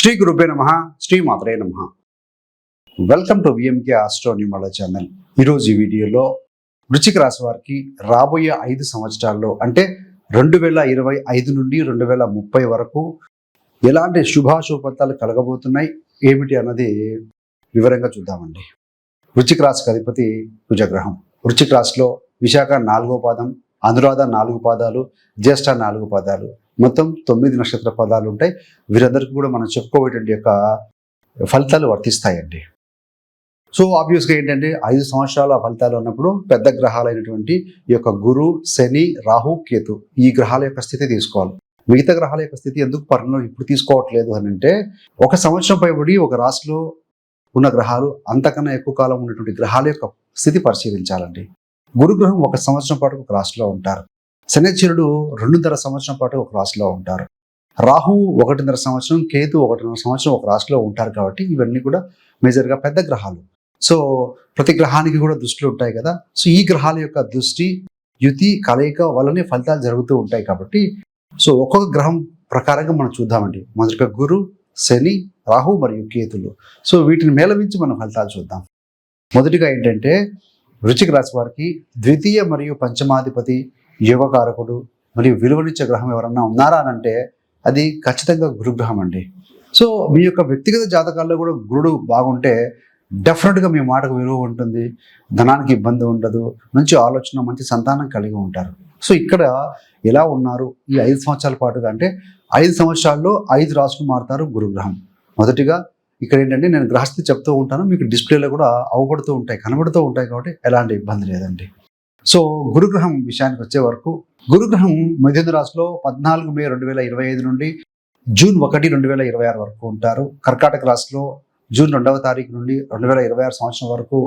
శ్రీ గురుపే నమ శ్రీ మాత్రే నమ. Welcome to V M K astro channel ఈరోజు ఈ వీడియోలో వృచ్చిక రాశి వారికి రాబోయే ఐదు సంవత్సరాల్లో అంటే రెండు వేల ఇరవై ఐదు నుండి రెండు వేల ముప్పై వరకు ఎలాంటి శుభాశుభ కలగబోతున్నాయి ఏమిటి అన్నది వివరంగా చూద్దామండి. వృచ్చిక రాశికి అధిపతి కుజగ్రహం. వృచ్చిక రాశిలో విశాఖ నాలుగో పాదం అనురాధ నాలుగు పాదాలు జ్యేష్ఠ నాలుగు పాదాలు. మొత్తం తొమ్మిది నక్షత్ర పదాలు ఉంటాయి. వీరందరికీ కూడా మనం చెప్పుకోవేటువంటి యొక్క ఫలితాలు వర్తిస్తాయండి. సో ఆబ్వియస్గా ఏంటంటే ఐదు సంవత్సరాల ఫలితాలు ఉన్నప్పుడు పెద్ద గ్రహాలైనటువంటి ఈ యొక్క గురు శని రాహు కేతు ఈ గ్రహాల యొక్క స్థితి తీసుకోవాలి. మిగతా గ్రహాల యొక్క స్థితి ఎందుకు పరిణామం ఇప్పుడు తీసుకోవట్లేదు అని అంటే ఒక సంవత్సరం పైబడి ఒక రాశిలో ఉన్న గ్రహాలు అంతకన్నా ఎక్కువ కాలం ఉన్నటువంటి గ్రహాల యొక్క స్థితి పరిశీలించాలండి. గురుగ్రహం ఒక సంవత్సరం పాటు ఒక రాశిలో ఉంటారు. శనిచరుడు రెండున్నర సంవత్సరం పాటు ఒక రాశిలో ఉంటారు. రాహు ఒకటిన్నర సంవత్సరం కేతు ఒకటిన్నర సంవత్సరం ఒక రాశిలో ఉంటారు కాబట్టి ఇవన్నీ కూడా మేజర్గా పెద్ద గ్రహాలు. సో ప్రతి గ్రహానికి కూడా దృష్టిలు ఉంటాయి కదా. సో ఈ గ్రహాల యొక్క దృష్టి యుతి కలయిక వల్లనే ఫలితాలు జరుగుతూ ఉంటాయి కాబట్టి సో ఒక్కొక్క గ్రహం ప్రకారంగా మనం చూద్దామండి. మొదటిగా గురు శని రాహు మరియు కేతులు. సో వీటిని మేళవించి మనం ఫలితాలు చూద్దాం. మొదటిగా ఏంటంటే వృచిక రాశి వారికి ద్వితీయ మరియు పంచమాధిపతి యోగకారకుడు మరియు విలువనిచ్చే గ్రహం ఎవరన్నా ఉన్నారా అని అంటే అది ఖచ్చితంగా గురుగ్రహం అండి. సో మీ యొక్క వ్యక్తిగత జాతకాల్లో కూడా గురుడు బాగుంటే డెఫినెట్గా మీ మాటకు విలువ ఉంటుంది ధనానికి ఇబ్బంది ఉండదు మంచి ఆలోచన మంచి సంతానం కలిగి ఉంటారు. సో ఇక్కడ ఎలా ఉన్నారు ఈ ఐదు సంవత్సరాల పాటుగా అంటే ఐదు సంవత్సరాల్లో ఐదు రాసులు మారుతారు గురుగ్రహం. మొదటిగా ఇక్కడ ఏంటంటే నేను గ్రహస్థితి చెప్తూ ఉంటాను మీకు డిస్ప్లేలో కూడా అవపడుతూ ఉంటాయి కనబడుతూ ఉంటాయి కాబట్టి ఎలాంటి ఇబ్బంది లేదండి. సో గురుగ్రహం విషయానికి వచ్చే వరకు గురుగ్రహం మిథున రాశిలో పద్నాలుగు మే రెండు వేల ఇరవై ఐదు నుండి జూన్ ఒకటి రెండు వేల ఇరవై ఆరు వరకు ఉంటారు. కర్కాటక రాశిలో జూన్ రెండవ తారీఖు నుండి రెండు వేల ఇరవై ఆరు సంవత్సరం వరకు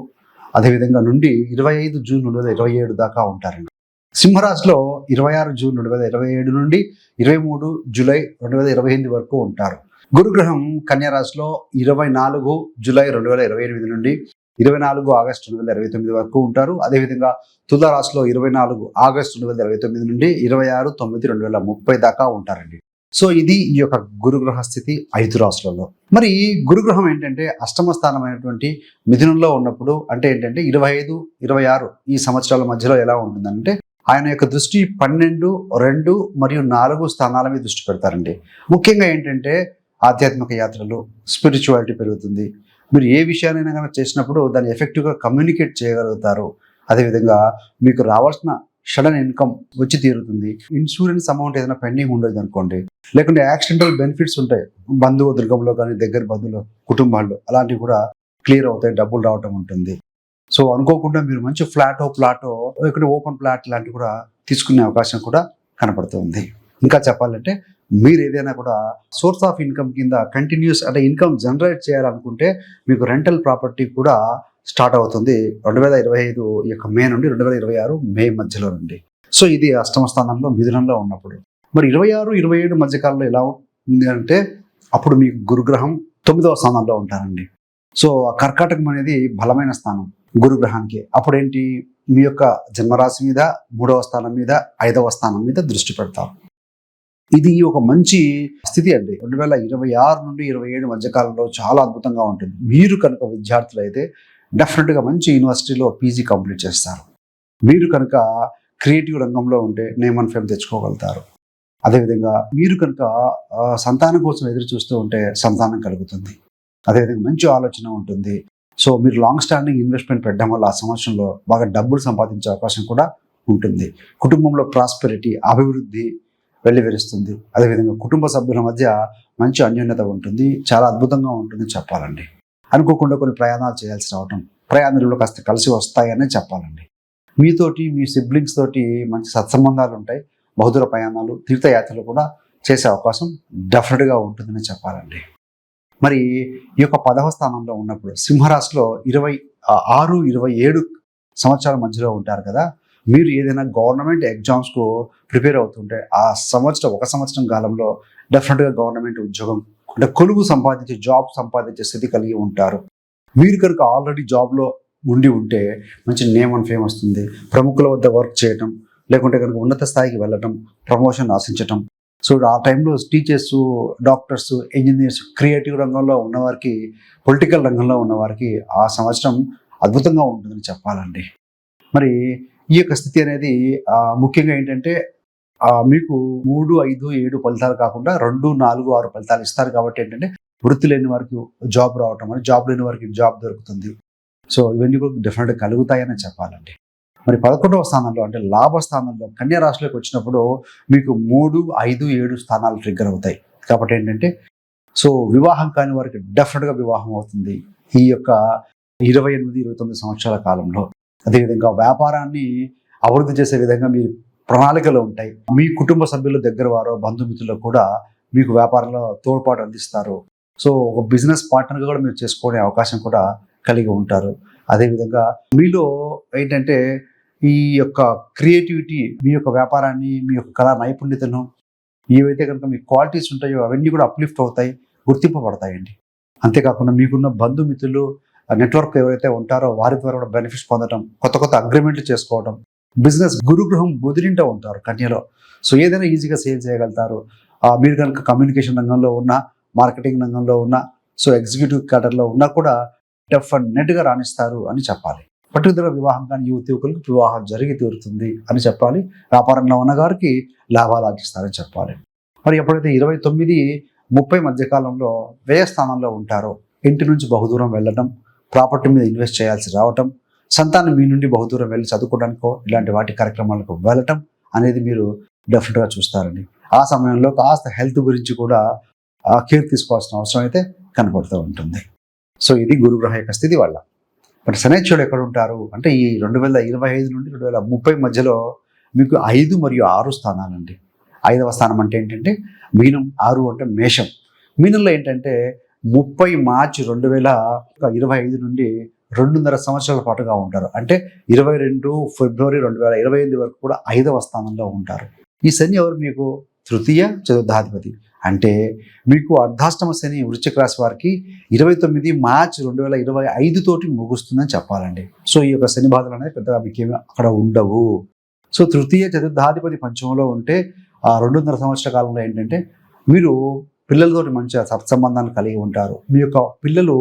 అదేవిధంగా నుండి ఇరవై ఐదు జూన్ రెండు వేల ఇరవై ఏడు దాకా ఉంటారండి. సింహరాశిలో ఇరవై ఆరు జూన్ రెండు వేల ఇరవై ఏడు నుండి ఇరవై మూడు జూలై రెండు వేల ఇరవై ఎనిమిది వరకు ఉంటారు. గురుగ్రహం కన్యా రాశిలో ఇరవై నాలుగు జూలై రెండు వేల ఇరవై ఎనిమిది నుండి ఇరవై నాలుగు ఆగస్టు రెండు వేల ఇరవై తొమ్మిది వరకు ఉంటారు. అదేవిధంగా తులారాశిలో ఇరవై నాలుగు ఆగస్టు రెండు వేల ఇరవై తొమ్మిది నుండి ఇరవై ఆరు తొమ్మిది రెండు వేల ముప్పై దాకా ఉంటారండి. సో ఇది ఈ యొక్క గురుగ్రహ స్థితి ఐదు రాశులలో. మరి గురుగ్రహం ఏంటంటే అష్టమ స్థానమైనటువంటి మిథునంలో ఉన్నప్పుడు అంటే ఏంటంటే ఇరవై ఐదు ఇరవై ఆరు ఈ సంవత్సరాల మధ్యలో ఎలా ఉంటుందంటే ఆయన యొక్క దృష్టి పన్నెండు రెండు మరియు నాలుగు స్థానాల మీద దృష్టి పెడతారండి. ముఖ్యంగా ఏంటంటే ఆధ్యాత్మిక యాత్రలు స్పిరిచువాలిటీ పెరుగుతుంది. మీరు ఏ విషయానైనా కనుక చేసినప్పుడు దాన్ని ఎఫెక్టివ్గా కమ్యూనికేట్ చేయగలుగుతారు. అదేవిధంగా మీకు రావాల్సిన సడన్ ఇన్కమ్ వచ్చి తీరుతుంది. ఇన్సూరెన్స్ అమౌంట్ ఏదైనా పెండింగ్ ఉండదు అనుకోండి. లేకుంటే యాక్సిడెంటల్ బెనిఫిట్స్ ఉంటాయి. బంధువు దుర్గంలో కానీ దగ్గర బంధువులు కుటుంబాల్లో అలాంటివి కూడా క్లియర్ అవుతాయి డబ్బులు రావటం ఉంటుంది. సో అనుకోకుండా మీరు మంచి ఫ్లాటో ప్లాటో ఇక్కడ ఓపెన్ ప్లాట్ లాంటివి కూడా తీసుకునే అవకాశం కూడా కనపడుతుంది. ఇంకా చెప్పాలంటే మీరు ఏదైనా కూడా సోర్స్ ఆఫ్ ఇన్కమ్ కింద కంటిన్యూస్ అంటే ఇన్కమ్ జనరేట్ చేయాలనుకుంటే మీకు రెంటల్ ప్రాపర్టీ కూడా స్టార్ట్ అవుతుంది రెండు వేల ఇరవై ఐదు యొక్క మే నుండి రెండు వేల ఇరవై ఆరు మే మధ్యలో నుండి. సో ఇది అష్టమ స్థానంలో మిథునంలో ఉన్నప్పుడు. మరి ఇరవై ఆరు ఇరవై ఏడు మధ్యకాలంలో ఎలా ఉంది అంటే అప్పుడు మీకు గురుగ్రహం తొమ్మిదవ స్థానంలో ఉంటారండి. సో ఆ కర్కాటకం అనేది బలమైన స్థానం గురుగ్రహానికి. అప్పుడేంటి? మీ యొక్క జన్మరాశి మీద మూడవ స్థానం మీద ఐదవ స్థానం మీద దృష్టి పెడతారు ఇది ఒక మంచి స్థితి అండి. రెండు వేల ఇరవై ఆరు నుండి ఇరవై ఏడు మధ్యకాలంలో చాలా అద్భుతంగా ఉంటుంది. మీరు కనుక విద్యార్థులు అయితే డెఫినెట్గా మంచి యూనివర్సిటీలో పీజీ కంప్లీట్ చేస్తారు. మీరు కనుక క్రియేటివ్ రంగంలో ఉంటే నేమ్ అండ్ ఫేమ్ తెచ్చుకోగలుగుతారు. అదేవిధంగా మీరు కనుక సంతానం కోసం ఎదురు చూస్తూ ఉంటే సంతానం కలుగుతుంది. అదేవిధంగా మంచి ఆలోచన ఉంటుంది. సో మీరు లాంగ్ స్టాండింగ్ ఇన్వెస్ట్మెంట్ పెట్టడం వల్ల ఆ సంవత్సరంలో బాగా డబ్బులు సంపాదించే అవకాశం కూడా ఉంటుంది. కుటుంబంలో ప్రాస్పెరిటీ అభివృద్ధి వెల్లివిరుస్తుంది. అదేవిధంగా కుటుంబ సభ్యుల మధ్య మంచి అన్యోన్యత ఉంటుంది. చాలా అద్భుతంగా ఉంటుంది చెప్పాలండి. అనుకోకుండా కొన్ని ప్రయాణాలు చేయాల్సి రావటం ప్రయాణంలో కాస్త కలిసి వస్తాయనే చెప్పాలండి. మీతోటి మీ సిబ్లింగ్స్ తోటి మంచి సత్సంబంధాలు ఉంటాయి. బహుదూర ప్రయాణాలు తీర్థయాత్రలు కూడా చేసే అవకాశం డెఫినెట్గా ఉంటుందని చెప్పాలండి. మరి ఈ యొక్క పదవ స్థానంలో ఉన్నప్పుడు సింహరాశిలో ఇరవై ఆరు ఇరవై ఏడు సంవత్సరాల మధ్యలో ఉంటారు కదా మీరు ఏదైనా గవర్నమెంట్ ఎగ్జామ్స్కు ప్రిపేర్ అవుతుంటే ఆ సంవత్సరం ఒక సంవత్సరం కాలంలో డెఫినెట్గా గవర్నమెంట్ ఉద్యోగం అంటే కొలువు సంపాదించే జాబ్ సంపాదించే స్థితి కలిగి ఉంటారు. మీరు కనుక ఆల్రెడీ జాబ్లో ఉండి ఉంటే మంచి నేమ్ అండ్ ఫేమ్ వస్తుంది. ప్రముఖుల వద్ద వర్క్ చేయటం లేకుంటే కనుక ఉన్నత స్థాయికి వెళ్ళటం ప్రమోషన్ ఆశించటం. సో ఆ టైంలో టీచర్స్ డాక్టర్స్ ఇంజనీర్స్ క్రియేటివ్ రంగంలో ఉన్నవారికి పొలిటికల్ రంగంలో ఉన్నవారికి ఆ సంవత్సరం అద్భుతంగా ఉంటుందని చెప్పాలండి. మరి ఈ యొక్క స్థితి అనేది ముఖ్యంగా ఏంటంటే మీకు మూడు ఐదు ఏడు ఫలితాలు కాకుండా రెండు నాలుగు ఆరు ఫలితాలు ఇస్తారు కాబట్టి ఏంటంటే వృత్తి లేని వారికి జాబ్ రావటం అని జాబ్ లేని వారికి జాబ్ దొరుకుతుంది. సో ఇవన్నీ కూడా డెఫినెట్గా కలుగుతాయని చెప్పాలండి. మరి పదకొండవ స్థానంలో అంటే లాభ స్థానంలో కన్యా రాశిలోకి వచ్చినప్పుడు మీకు మూడు ఐదు ఏడు స్థానాలు ట్రిగ్గర్ అవుతాయి. కాబట్టి ఏంటంటే సో వివాహం కాని వారికి డెఫినెట్గా వివాహం అవుతుంది ఈ యొక్క ఇరవై ఎనిమిది ఇరవై తొమ్మిది సంవత్సరాల కాలంలో. అదేవిధంగా వ్యాపారాన్ని అభివృద్ధి చేసే విధంగా మీ ప్రణాళికలు ఉంటాయి. మీ కుటుంబ సభ్యుల దగ్గర వారో బంధుమిత్రులు కూడా మీకు వ్యాపారంలో తోడ్పాటు అందిస్తారు. సో ఒక బిజినెస్ పార్ట్నర్గా కూడా మీరు చేసుకునే అవకాశం కూడా కలిగి ఉంటారు. అదేవిధంగా మీలో ఏంటంటే ఈ యొక్క క్రియేటివిటీ మీ యొక్క వ్యాపారాన్ని మీ యొక్క కళా నైపుణ్యతను ఏవైతే కనుక మీ క్వాలిటీస్ ఉంటాయో అవన్నీ కూడా అప్లిఫ్ట్ అవుతాయి గుర్తింపబడతాయండి. అంతేకాకుండా మీకున్న బంధుమిత్రులు నెట్వర్క్ ఎవరైతే ఉంటారో వారి ద్వారా కూడా బెనిఫిట్స్ పొందడం కొత్త కొత్త అగ్రిమెంట్లు చేసుకోవడం బిజినెస్ గురుగృహం బుదిరింటూ ఉంటారు కన్యలో. సో ఏదైనా ఈజీగా సేల్ చేయగలుగుతారు. మీరు కనుక కమ్యూనికేషన్ రంగంలో ఉన్న మార్కెటింగ్ రంగంలో ఉన్న సో ఎగ్జిక్యూటివ్ క్యాడర్లో ఉన్నా కూడా డెఫినెట్గా రాణిస్తారు అని చెప్పాలి. పట్టుదల వివాహం కానీ యువతి యువకులకు వివాహం జరిగి తీరుతుంది అని చెప్పాలి. వ్యాపారంలో ఉన్న గారికి లాభాలు ఆర్జిస్తారని చెప్పాలి. మరి ఎప్పుడైతే ఇరవై తొమ్మిది ముప్పై మధ్యకాలంలో వ్యయ స్థానంలో ఉంటారో ఇంటి నుంచి బహుదూరం వెళ్ళడం ప్రాపర్టీ మీద ఇన్వెస్ట్ చేయాల్సి రావటం సంతానం మీ నుండి బహుదూరం వెళ్ళి చదువుకోవడానికో ఇలాంటి వాటి కార్యక్రమాలకు వెళ్ళటం అనేది మీరు డెఫినెట్గా చూస్తారండి. ఆ సమయంలో కాస్త హెల్త్ గురించి కూడా కేర్ తీసుకోవాల్సిన అవసరం అయితే కనపడుతూ ఉంటుంది. సో ఇది గురుగ్రహ యొక్క స్థితి వల్ల. మరి శనేశ్వరుడు ఎక్కడ ఉంటారు? అంటే ఈ రెండు వేల ఇరవై ఐదు నుండి రెండు వేల ముప్పై మధ్యలో మీకు ఐదు మరియు ఆరు స్థానాలండి. ఐదవ స్థానం అంటే ఏంటంటే మీనం ఆరు అంటే మేషం. మీనంలో ఏంటంటే ముప్పై మార్చి రెండు వేల ఇరవై ఐదు నుండి రెండున్నర సంవత్సరాల పాటుగా ఉంటారు. అంటే ఇరవై రెండు ఫిబ్రవరి రెండు వేల ఇరవై ఎనిమిది వరకు కూడా ఐదవ స్థానంలో ఉంటారు. ఈ శని ఎవరు మీకు? తృతీయ చతుర్థాధిపతి. అంటే మీకు అర్ధాష్టమ శని వృశ్చిక రాశి వారికి ఇరవై తొమ్మిది మార్చి రెండు వేల ఇరవై ఐదు తోటి ముగుస్తుందని చెప్పాలండి. సో ఈ యొక్క శని బాధలు అనేది పెద్దగా మీకేమి అక్కడ ఉండవు. సో తృతీయ చతుర్థాధిపతి పంచమంలో ఉంటే ఆ రెండున్నర సంవత్సర కాలంలో ఏంటంటే మీరు పిల్లలతో మంచిగా సత్సంబంధాలు కలిగి ఉంటారు. మీ యొక్క పిల్లలు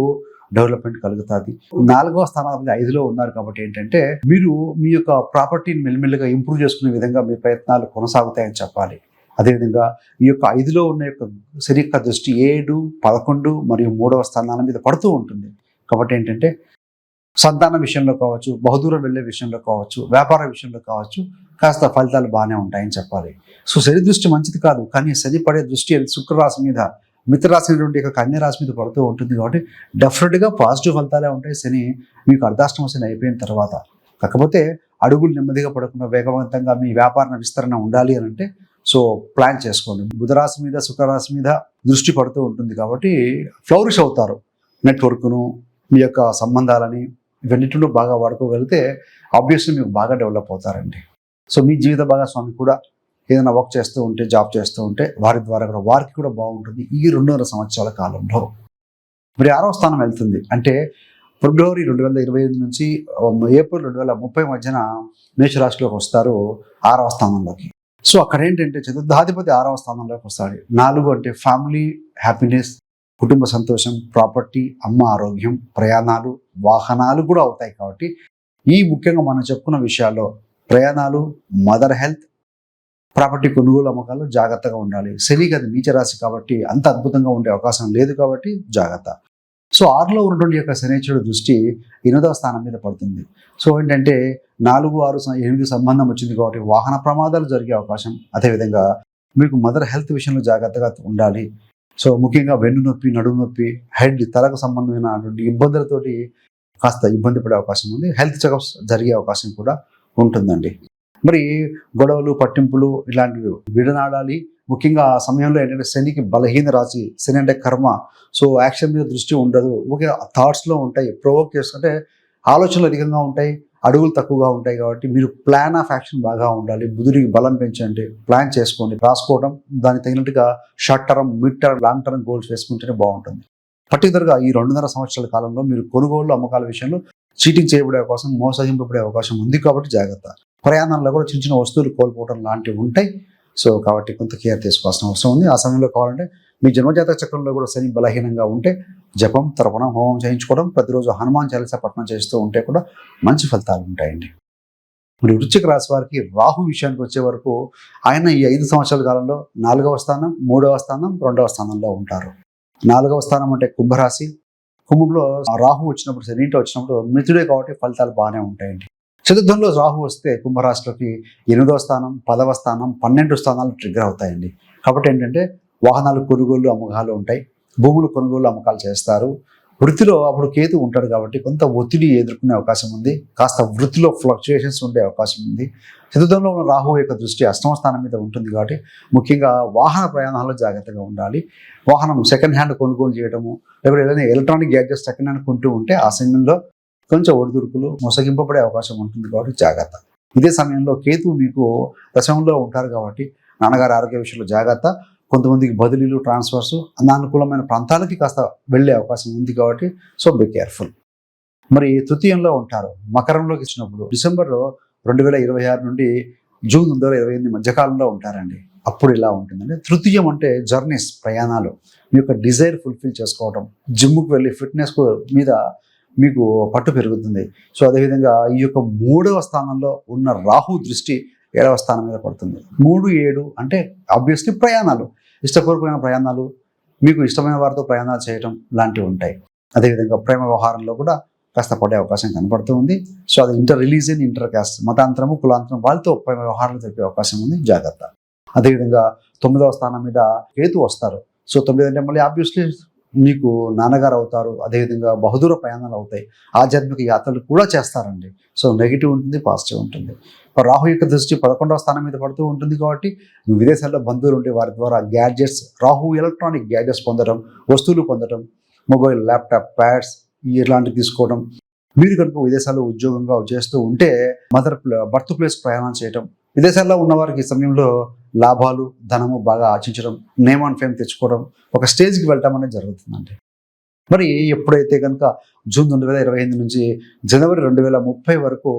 డెవలప్మెంట్ కలుగుతుంది. నాలుగవ స్థానం ఐదులో ఉన్నారు కాబట్టి ఏంటంటే మీరు మీ యొక్క ప్రాపర్టీని మెల్లిమెల్లిగా ఇంప్రూవ్ చేసుకునే విధంగా మీ ప్రయత్నాలు కొనసాగుతాయని చెప్పాలి. అదేవిధంగా ఈ యొక్క ఐదులో ఉన్న యొక్క శరీర దృష్టి ఏడు పదకొండు మరియు మూడవ స్థానాల మీద పడుతూ ఉంటుంది. కాబట్టి ఏంటంటే సంతాన విషయంలో కావచ్చు బహుదూరం వెళ్ళే విషయంలో కావచ్చు వ్యాపార విషయంలో కావచ్చు కాస్త ఫలితాలు బాగానే ఉంటాయని చెప్పాలి. సో శని దృష్టి మంచిది కాదు కానీ శని పడే దృష్టి శుక్రరాశి మీద మిత్రరాశి అనేటువంటి యొక్క కన్య రాశి మీద పడుతూ ఉంటుంది కాబట్టి డెఫినెట్గా పాజిటివ్ ఫలితాలే ఉంటాయి. శని మీకు అర్ధాష్టమ శని అయిపోయిన తర్వాత. కాకపోతే అడుగులు నెమ్మదిగా పడకుండా వేగవంతంగా మీ వ్యాపార విస్తరణ ఉండాలి అని అంటే సో ప్లాన్ చేసుకోండి. బుధరాశి మీద శుక్రరాశి మీద దృష్టి పడుతూ ఉంటుంది కాబట్టి ఫ్లౌరిష్ అవుతారు. నెట్వర్క్ను మీ యొక్క సంబంధాలని ఇవన్నిటిలో బాగా వాడుకోగలిగితే ఆబ్వియస్లీ మీకు బాగా డెవలప్ అవుతారండి. సో మీ జీవిత భాగస్వామి కూడా ఏదైనా వర్క్ చేస్తూ ఉంటే జాబ్ చేస్తూ ఉంటే వారి ద్వారా కూడా వారికి కూడా బాగుంటుంది ఈ రెండున్నర సంవత్సరాల కాలంలో. మరి ఆరో స్థానం వెళ్తుంది. అంటే ఫిబ్రవరి రెండు వేల ఇరవై ఐదు నుంచి um, ఏప్రిల్ రెండు వేల ముప్పై మధ్యన మేషరాశిలోకి వస్తారు ఆరవ స్థానంలోకి. సో అక్కడ ఏంటంటే చతుర్థాధిపతి ఆరవ స్థానంలోకి వస్తాడు. నాలుగు అంటే ఫ్యామిలీ హ్యాపీనెస్ కుటుంబ సంతోషం ప్రాపర్టీ అమ్మ ఆరోగ్యం ప్రయాణాలు వాహనాలు కూడా అవుతాయి కాబట్టి ఈ ముఖ్యంగా మనం చెప్పుకున్న విషయాల్లో ప్రయాణాలు మదర్ హెల్త్ ప్రాపర్టీ కొనుగోలు అమ్మకాలు జాగ్రత్తగా ఉండాలి. శని అది నీచ రాశి కాబట్టి అంత అద్భుతంగా ఉండే అవకాశం లేదు కాబట్టి జాగ్రత్త. సో ఆరులో ఉన్నటువంటి యొక్క శనేశ్వరుడు దృష్టి ఎనిమిదవ స్థానం మీద పడుతుంది. సో ఏంటంటే నాలుగు ఆరు ఎనిమిది సంబంధం వచ్చింది కాబట్టి వాహన ప్రమాదాలు జరిగే అవకాశం అదేవిధంగా మీకు మదర్ హెల్త్ విషయంలో జాగ్రత్తగా ఉండాలి. సో ముఖ్యంగా వెన్ను నొప్పి నడుము నొప్పి హెడ్ తలకు సంబంధమైనటువంటి ఇబ్బందులతోటి కాస్త ఇబ్బంది పడే అవకాశం ఉంది. హెల్త్ చెకప్స్ జరిగే అవకాశం కూడా ఉంటుందండి. మరి గొడవలు పట్టింపులు ఇలాంటివి విడనాడాలి. ముఖ్యంగా ఆ సమయంలో ఏంటంటే శనికి బలహీన రాశి శని అంటే కర్మ. సో యాక్షన్ మీద దృష్టి ఉండదు. ఒకే థాట్స్లో ఉంటాయి. ప్రొవోక్ చేసుకుంటే ఆలోచనలు అధికంగా ఉంటాయి. అడుగులు తక్కువగా ఉంటాయి కాబట్టి మీరు ప్లాన్ ఆఫ్ యాక్షన్ బాగా ఉండాలి. బుధుడికి బలం పెంచండి. ప్లాన్ చేసుకోండి. రాసుకోవడం దానికి తగినట్టుగా short term mid term long term goals వేసుకుంటేనే బాగుంటుంది. పర్టికులర్గా ఈ రెండున్నర సంవత్సరాల కాలంలో మీరు కొనుగోలు అమ్మకాల విషయంలో చీటింగ్ చేయబడే అవకాశం మోసగింపబడే అవకాశం ఉంది కాబట్టి జాగ్రత్త. ప్రయాణంలో కూడా చిన్న చిన్న వస్తువులు కోల్పోవడం లాంటివి ఉంటాయి. సో కాబట్టి కొంత కేర్ తీసుకోవాల్సిన అవసరం ఉంది. ఆ సమయంలో కావాలంటే మీ జన్మజాతక చక్రంలో కూడా శని బలహీనంగా ఉంటే జపం తర్పణం హోమం చేయించుకోవడం ప్రతిరోజు హనుమాన్ చాలీసా పఠనం చేస్తూ ఉంటే కూడా మంచి ఫలితాలు ఉంటాయండి. మరి వృశ్చిక రాశి వారికి రాహు విషయానికి వచ్చే వరకు ఆయన ఈ ఐదు సంవత్సరాల కాలంలో నాలుగవ స్థానం మూడవ స్థానం రెండవ స్థానంలో ఉంటారు. నాలుగవ స్థానం అంటే కుంభరాశి. కుంభంలో రాహు వచ్చినప్పుడు శనింటి వచ్చినప్పుడు మిత్రుడే కాబట్టి ఫలితాలు బాగానే ఉంటాయండి. చతుర్థంలో రాహు వస్తే కుంభరాశిలోకి ఎనిమిదవ స్థానం పదవ స్థానం పన్నెండు స్థానాలు ట్రిగ్గర్ అవుతాయండి. కాబట్టి ఏంటంటే వాహనాలు కొనుగోలు అమ్మకాలు ఉంటాయి. భూములు కొనుగోలు అమ్మకాలు చేస్తారు. వృత్తిలో అప్పుడు కేతు ఉంటాడు కాబట్టి కొంత ఒత్తిడి ఎదుర్కొనే అవకాశం ఉంది. కాస్త వృత్తిలో ఫ్లక్చుయేషన్స్ ఉండే అవకాశం ఉంది. చతుర్థంలో ఉన్న రాహు యొక్క దృష్టి అష్టమ స్థానం మీద ఉంటుంది కాబట్టి ముఖ్యంగా వాహన ప్రయాణాల్లో జాగ్రత్తగా ఉండాలి. వాహనం సెకండ్ హ్యాండ్ కొనుగోలు చేయడము లేకపోతే ఏదైనా ఎలక్ట్రానిక్ గ్యాడ్జెట్స్ సెకండ్ హ్యాండ్ కొంటూ ఉంటే ఆ సమయంలో కొంచెం ఒడిదుడుకులు మొసగింపబడే అవకాశం ఉంటుంది కాబట్టి జాగ్రత్త. ఇదే సమయంలో కేతు మీకు దశంలో ఉంటారు కాబట్టి నాన్నగారి ఆరోగ్య విషయంలో జాగ్రత్త. కొంతమందికి బదిలీలు ట్రాన్స్ఫర్స్ అనానుకూలమైన ప్రాంతాలకి కాస్త వెళ్ళే అవకాశం ఉంది కాబట్టి సో బీ కేర్ఫుల్. మరి తృతీయంలో ఉంటారు. మకరంలోకి ఇచ్చినప్పుడు డిసెంబర్లో రెండు వేల ఇరవై ఆరు నుండి జూన్ రెండు వేల ఇరవై ఎనిమిది మధ్యకాలంలో ఉంటారండి. అప్పుడు ఇలా ఉంటుందండి. తృతీయం అంటే జర్నీస్ ప్రయాణాలు. మీ యొక్క డిజైర్ ఫుల్ఫిల్ చేసుకోవడం జిమ్కి వెళ్ళి ఫిట్నెస్ మీద మీకు పట్టు పెరుగుతుంది. సో అదేవిధంగా ఈ యొక్క మూడవ స్థానంలో ఉన్న రాహు దృష్టి ఏడవ స్థానం మీద పడుతుంది. మూడు ఏడు అంటే ఆబ్వియస్లీ ప్రయాణాలు. ఇష్టపూర్వకమైన ప్రయాణాలు మీకు ఇష్టమైన వారితో ప్రయాణాలు చేయటం లాంటివి ఉంటాయి. అదేవిధంగా ప్రేమ వ్యవహారంలో కూడా కాస్త పడే అవకాశం కనపడుతూ ఉంది. సో అది ఇంటర్ రిలీజియన్ ఇంటర్ క్యాస్ట్ మతాంతరము కులాంతరం వాళ్ళతో ప్రేమ వ్యవహారాలు జరిపే అవకాశం ఉంది. జాగ్రత్త. అదేవిధంగా తొమ్మిదవ స్థానం మీద కేతు వస్తారు. సో తొమ్మిది అంటే మళ్ళీ ఆబ్వియస్లీ మీకు నాన్నగారు అవుతారు అదేవిధంగా బహుదూర ప్రయాణాలు అవుతాయి. ఆధ్యాత్మిక యాత్రలు కూడా చేస్తారండి. సో నెగిటివ్ ఉంటుంది పాజిటివ్ ఉంటుంది. రాహు యొక్క దృష్టి పదకొండవ స్థానం మీద పడుతూ ఉంటుంది కాబట్టి విదేశాల్లో బంధువులు ఉంటే వారి ద్వారా గ్యాడ్జెట్స్ రాహు ఎలక్ట్రానిక్ గ్యాడ్జెట్స్ పొందడం వస్తువులు పొందడం మొబైల్ ల్యాప్టాప్ ప్యాడ్స్ ఇలాంటివి తీసుకోవడం. మీరు కనుక విదేశాల్లో ఉద్యోగంగా చేస్తూ ఉంటే మదర్ బర్త్ ప్లేస్ ప్రయాణం చేయడం విదేశాల్లో ఉన్నవారికి ఈ సమయంలో లాభాలు ధనము బాగా ఆచించడం నేమ్ అండ్ ఫేమ్ తెచ్చుకోవడం ఒక స్టేజ్కి వెళ్ళటం అనేది జరుగుతుందండి. మరి ఎప్పుడైతే కనుక జూన్ రెండు వేల ఇరవై ఎనిమిది నుంచి జనవరి రెండు వేల ముప్పై వరకు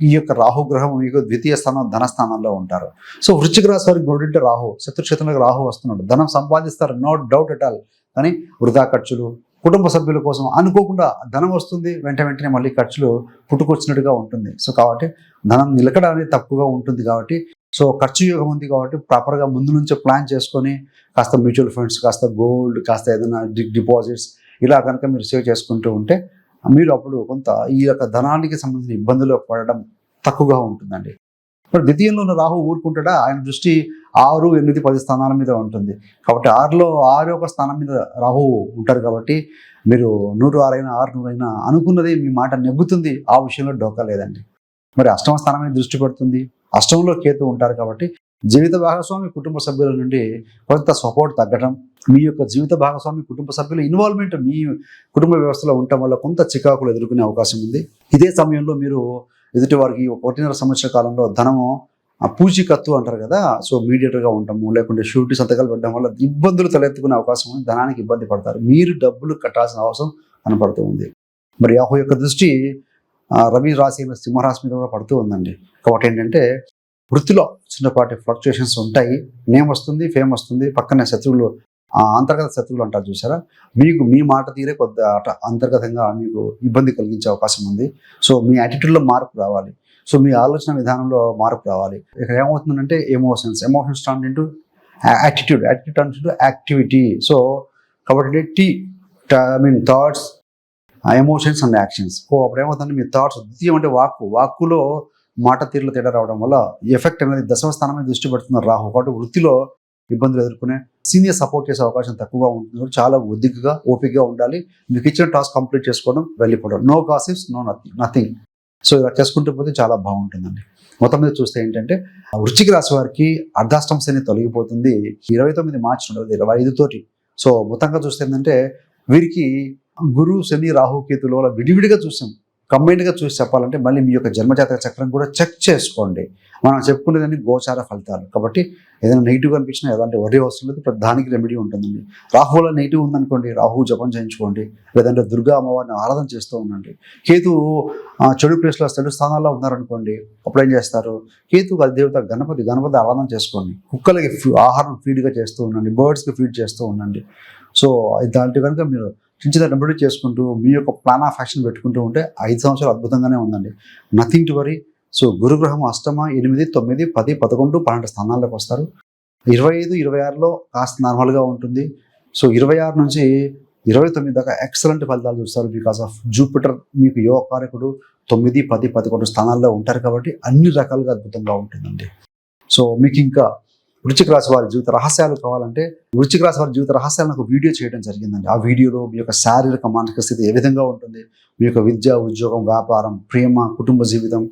ఈ యొక్క రాహుగ్రహం మీకు ద్వితీయ స్థానం ధనస్థానంలో ఉంటారు. సో వృశ్చిక రాశి వారికి గొడ్డింటే రాహు శత్రుక్షేత్రంలో రాహు వస్తున్నాడు. ధనం సంపాదిస్తారు నో డౌట్ ఎట్ ఆల్ కానీ వృధా ఖర్చులు కుటుంబ సభ్యుల కోసం అనుకోకుండా ధనం వస్తుంది వెంట వెంటనే మళ్ళీ ఖర్చులు పుట్టుకొచ్చినట్టుగా ఉంటుంది. సో కాబట్టి ధనం నిలకడ అనేది తక్కువగా ఉంటుంది కాబట్టి సో ఖర్చు యోగం ఉంది కాబట్టి ప్రాపర్గా ముందు నుంచే ప్లాన్ చేసుకొని కాస్త మ్యూచువల్ ఫండ్స్ కాస్త గోల్డ్ కాస్త ఏదైనా డిపాజిట్స్ ఇలా కనుక మీరు సేవ్ చేసుకుంటూ ఉంటే మీరు అప్పుడు కొంత ఈ యొక్క ధనానికి సంబంధించిన ఇబ్బందులు పడడం తక్కువగా ఉంటుందండి. మరి ద్వితీయంలో ఉన్న రాహు ఊరుకుంటాడా? ఆయన దృష్టి ఆరు ఎనిమిది పది స్థానాల మీద ఉంటుంది. కాబట్టి ఆరులో ఆరు ఒక స్థానం మీద రాహు ఉంటారు కాబట్టి మీరు నూరు ఆరైనా ఆరు నూరైనా అనుకున్నది మీ మాట నెగ్గుతుంది. ఆ విషయంలో డోకా లేదండి. మరి అష్టమ స్థానం మీద దృష్టి పెడుతుంది. అష్టంలో కేతు ఉంటారు కాబట్టి జీవిత భాగస్వామి కుటుంబ సభ్యుల నుండి కొంత సపోర్ట్ తగ్గడం మీ యొక్క జీవిత భాగస్వామి కుటుంబ సభ్యుల ఇన్వాల్వ్మెంట్ మీ కుటుంబ వ్యవస్థలో ఉండటం వల్ల కొంత చికాకులు ఎదుర్కొనే అవకాశం ఉంది. ఇదే సమయంలో మీరు ఎదుటి వారికి ఒకటిన్నర సంవత్సర కాలంలో ధనము పూచికత్తు పూచీకత్తు అంటారు కదా సో మీడియేటర్గా ఉండటము లేకుంటే షూరిటీ సంతకాలు పెట్టడం వల్ల ఇబ్బందులు తలెత్తుకునే అవకాశం ఉంది. ధనానికి ఇబ్బంది పడతారు. మీరు డబ్బులు కట్టాల్సిన అవసరం కనపడుతూ ఉంది. మరి యాహో యొక్క దృష్టి రవి రాశి అయిన సింహరాశి మీద కూడా పడుతూ ఉందండి. కాబట్టి ఏంటంటే వృత్తిలో చిన్నపాటి ఫ్లక్చుయేషన్స్ ఉంటాయి. నేమ్ వస్తుంది ఫేమ్ వస్తుంది. పక్కనే శత్రువులు అంతర్గత శత్రువులు అంటారు చూసారా? మీకు మీ మాట తీరే కొద్ది అట- అంతర్గతంగా మీకు ఇబ్బంది కలిగించే అవకాశం ఉంది. సో మీ యాటిట్యూడ్లో మార్పు రావాలి. సో మీ ఆలోచన విధానంలో మార్పు రావాలి. ఇక్కడ ఏమవుతుందంటే emotions emotions turn into attitude attitude turn into activity so కాబట్టి T I mean thoughts emotions and actions ఓ అప్పుడు ఏమవుతుంది మీ థాట్స్ ద్వితీయం అంటే వాక్కు. వాక్కులో మాట తీరులో తేడా రావడం వల్ల ఎఫెక్ట్ అనేది దశమ స్థానం మీద దృష్టి పెడుతున్నారు రాహు కాబట్టి వృత్తిలో ఇబ్బందులు ఎదుర్కొనే సీనియర్ సపోర్ట్ చేసే అవకాశం తక్కువగా ఉంటుంది. చాలా ఒద్దిగ్గా ఓపికగా ఉండాలి. మీకు ఇచ్చిన టాస్క్ కంప్లీట్ చేసుకోవడం వెళ్ళిపోవడం. No gossips no nothing nothing so ఇలా చేసుకుంటూ పోతే చాలా బాగుంటుందండి. మొత్తం మీద చూస్తే ఏంటంటే ఆ వృశ్చిక రాశి వారికి అర్ధాష్టం శని తొలగిపోతుంది. ఇరవై తొమ్మిది మార్చి రెండు ఇరవై ఐదు తోటి. సో మొత్తంగా చూస్తే ఏంటంటే వీరికి గురు శని రాహు కేతుల వల్ల విడివిడిగా చూసాం. కంబైన్డ్గా చూసి చెప్పాలంటే మళ్ళీ మీ యొక్క జన్మజాతక చక్రం కూడా చెక్ చేసుకోండి. మనం చెప్పుకునేదాన్ని గోచార ఫలితాలు. కాబట్టి ఏదైనా నెగిటివ్ అనిపించినా ఎలాంటి వరి అవసరం లేదు. ప్రతి దానికి రెమెడీ ఉంటుందండి రాహువులో నెగిటివ్ ఉందనుకోండి రాహు జపం చేయించుకోండి. లేదంటే దుర్గా అమ్మవారిని ఆరాధన చేస్తూ ఉండండి. కేతు ఆ, చెడు ప్లేస్లో చెడు స్థానాల్లో ఉన్నారనుకోండి అప్పుడు ఏం చేస్తారు? కేతు దేవత గణపతి గణపతి ఆరాధన చేసుకోండి. కుక్కలకి ఆహారం ఫీడ్గా చేస్తూ ఉండండి. బర్డ్స్కి ఫీడ్ చేస్తూ ఉండండి. సో దాంట్లో కనుక మీరు చిన్న చిన్న చేసుకుంటూ మీ యొక్క ప్లాన్ ఆఫ్ యాక్షన్ పెట్టుకుంటూ ఉంటే ఐదు సంవత్సరాలు అద్భుతంగానే ఉందండి. నథింగ్ టు వరీ సో గురుగ్రహం అష్టమ ఎనిమిది తొమ్మిది పది పదకొండు పన్నెండు స్థానాల్లోకి వస్తారు. ఇరవై ఐదు ఇరవై ఆరులో కాస్త నార్మల్గా ఉంటుంది. సో ఇరవై ఆరు నుంచి ఇరవై తొమ్మిది దాకా ఎక్సలెంట్ ఫలితాలు చూస్తారు బికాస్ ఆఫ్ జూపిటర్ మీకు యువ కారకుడు తొమ్మిది పది పదకొండు స్థానాల్లో ఉంటారు కాబట్టి అన్ని రకాలుగా అద్భుతంగా ఉంటుందండి. సో మీకు ఇంకా వృచ్చిక రాశి వారి జీవిత రహస్యాలు కావాలంటే వృచ్చిక రాశి వారి జీవిత రహస్యాలను ఒక వీడియో చేయడం జరిగిందండి. ఆ వీడియోలో మీ యొక్క శారీరక మానసిక స్థితి ఏ విధంగా ఉంటుంది? మీ యొక్క విద్య ఉద్యోగం వ్యాపారం ప్రేమ కుటుంబ జీవితం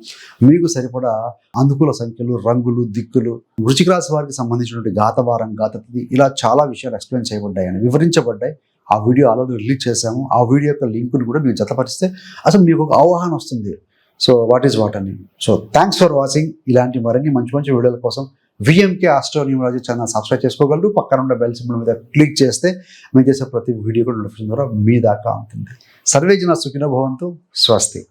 మీకు సరిపడా అనుకూల సంఖ్యలు రంగులు దిక్కులు వృచ్చిక రాశి వారికి సంబంధించినటువంటి గాతవారం గాతతిథి ఇలా చాలా విషయాలు ఎక్స్ప్లెయిన్ చేయబడ్డాయని వివరించబడ్డాయి. ఆ వీడియో ఆల్రెడీ రిలీజ్ చేశాము. ఆ వీడియో యొక్క లింక్ను కూడా మీరు జతపరిస్తే అసలు మీకు ఒక అవగాహన వస్తుంది. సో వాట్ ఈస్ వాట్ అని. So thanks for watching. ఇలాంటి మరిన్ని మంచి మంచి వీడియోల కోసం విఎంకే ఆస్ట్రోన్యూమరాలజీ ఛానల్ సబ్స్క్రైబ్ చేసుకోగలరు. పక్కన ఉన్న బెల్ సింబల్ మీద క్లిక్ చేస్తే మేము చేసే ప్రతి వీడియో కూడా నోటిఫికేషన్ ద్వారా మీ దాకా ఉంటుంది సర్వే జన సుఖిన భవంతు. స్వస్తి.